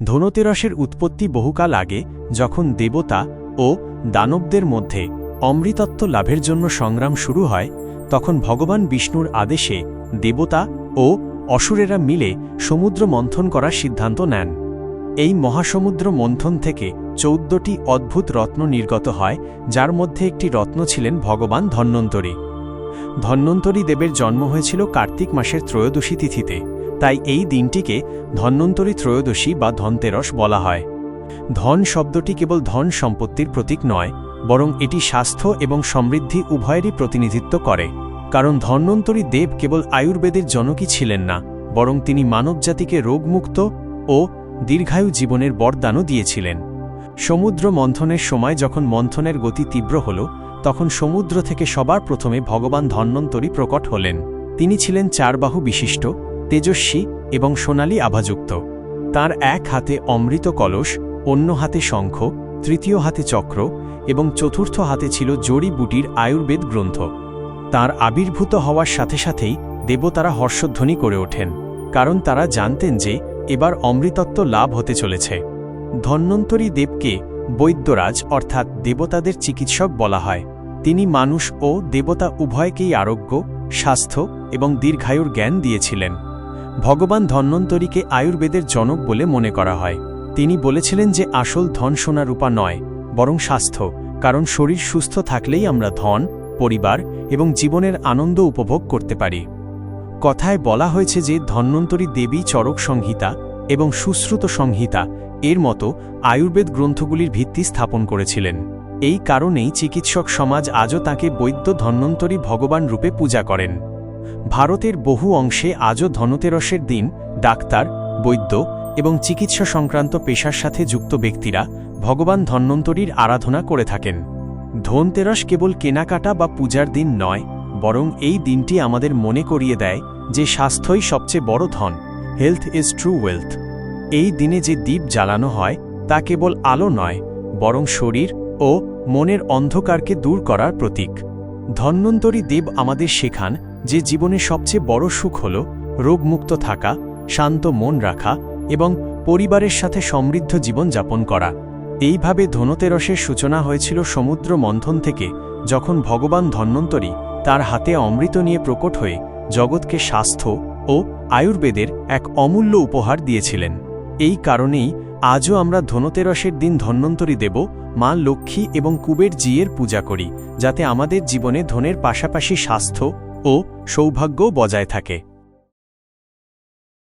ধনতেরসের উৎপত্তি বহুকাল আগে, যখন দেবতা ও দানবদের মধ্যে অমৃতত্ব লাভের জন্য সংগ্রাম শুরু হয়, তখন ভগবান বিষ্ণুর আদেশে দেবতা ও অসুরেরা মিলে সমুদ্র মন্থন করার সিদ্ধান্ত নেন। এই মহাসমুদ্র মন্থন থেকে চৌদ্দটি অদ্ভুত রত্ন নির্গত হয়, যার মধ্যে একটি রত্ন ছিলেন ভগবান ধন্বন্তরী। ধন্বন্তরী দেবের জন্ম হয়েছিল কার্তিক মাসের ত্রয়োদশী তিথিতে। তাই এই দিনটিকে ধন্বন্তরী ত্রয়োদশী বা ধনতেরস বলা হয়। ধন শব্দটি কেবল ধন সম্পত্তির প্রতীক নয়, বরং এটি স্বাস্থ্য এবং সমৃদ্ধি উভয়েরই প্রতিনিধিত্ব করে। কারণ ধন্বন্তরী দেব কেবল আয়ুর্বেদের জনকই ছিলেন না, বরং তিনি মানবজাতিকে রোগমুক্ত ও দীর্ঘায়ু জীবনের বরদানও দিয়েছিলেন। সমুদ্র মন্থনের সময় যখন মন্থনের গতি তীব্র হল, তখন সমুদ্র থেকে সবার প্রথমে ভগবান ধন্বন্তরী প্রকট হলেন। তিনি ছিলেন চারবাহু বিশিষ্ট তেজস্বী এবং সোনালী আভাযুক্ত। তার এক হাতে অমৃত কলস, অন্য হাতে শঙ্খ, তৃতীয় হাতে চক্র এবং চতুর্থ হাতে ছিল জড়িবুটির আয়ুর্বেদ গ্রন্থ। তার আবির্ভূত হওয়ার সাথে সাথেই দেবতারা হর্ষধ্বনি করে ওঠেন, কারণ তারা জানতেন যে এবার অমৃতত্ব লাভ হতে চলেছে। ধন্যন্তরী দেবকে বৈদ্যরাজ অর্থাৎ দেবতাদের চিকিৎসক বলা হয়। তিনি মানুষ ও দেবতা উভয়কেই আরোগ্য, স্বাস্থ্য এবং দীর্ঘায়ুর জ্ঞান দিয়েছিলেন। ভগবান ধন্বন্তরীকে আয়ুর্বেদের জনক বলে মনে করা হয়। তিনি বলেছিলেন যে আসল ধন সোনা রূপা নয়, বরং স্বাস্থ্য, কারণ শরীর সুস্থ থাকলেই আমরা ধন, পরিবার এবং জীবনের আনন্দ উপভোগ করতে পারি। কথায় বলা হয়েছে যে ধন্বন্তরী দেবী চরক সংহিতা এবং সুশ্রুত সংহিতা এর মতো আয়ুর্বেদ গ্রন্থগুলির ভিত্তি স্থাপন করেছিলেন। এই কারণেই চিকিৎসক সমাজ আজও তাকে বৈদ্য ধন্বন্তরী ভগবান রূপে পূজা করেন। ভারতের বহু অংশে আজও ধনতেরসের দিন, ডাক্তার, বৈদ্য এবং চিকিৎসা সংক্রান্ত পেশার সাথে যুক্ত ব্যক্তিরা ভগবান ধন্বন্তরীর আরাধনা করে থাকেন। ধনতেরস কেবল কেনাকাটা বা পূজার দিন নয়, বরং এই দিনটি আমাদের মনে করিয়ে দেয় যে স্বাস্থ্যই সবচেয়ে বড় ধন হেলথ ইজ ট্রু ওয়েলথ এই দিনে যে দ্বীপ জ্বালানো হয়, তা কেবল আলো নয়, বরং শরীর ও মনের অন্ধকারকে দূর করার প্রতীক। ধন্বন্তরী দেব আমাদের শেখান যে জীবনে সবচেয়ে বড় সুখ হল রোগমুক্ত থাকা, শান্ত মন রাখা এবং পরিবারের সাথে সমৃদ্ধ জীবন যাপন করা। এইভাবে ধনতেরসের সূচনা হয়েছিল সমুদ্র মন্থন থেকে যখন ভগবান ধন্বন্তরী তার হাতে অমৃত নিয়ে প্রকট হয়ে জগৎকে স্বাস্থ্য ও আয়ুর্বেদের এক অমূল্য উপহার দিয়েছিলেন। এই কারণেই আজও আমরা ধনতেরসের দিন ধন্বন্তরী দেব, মা লক্ষ্মী এবং কুবের জিয়ের পূজা করি, যাতে আমাদের জীবনে ধনের পাশাপাশি স্বাস্থ্য ও সৌভাগ্য বজায় থাকে।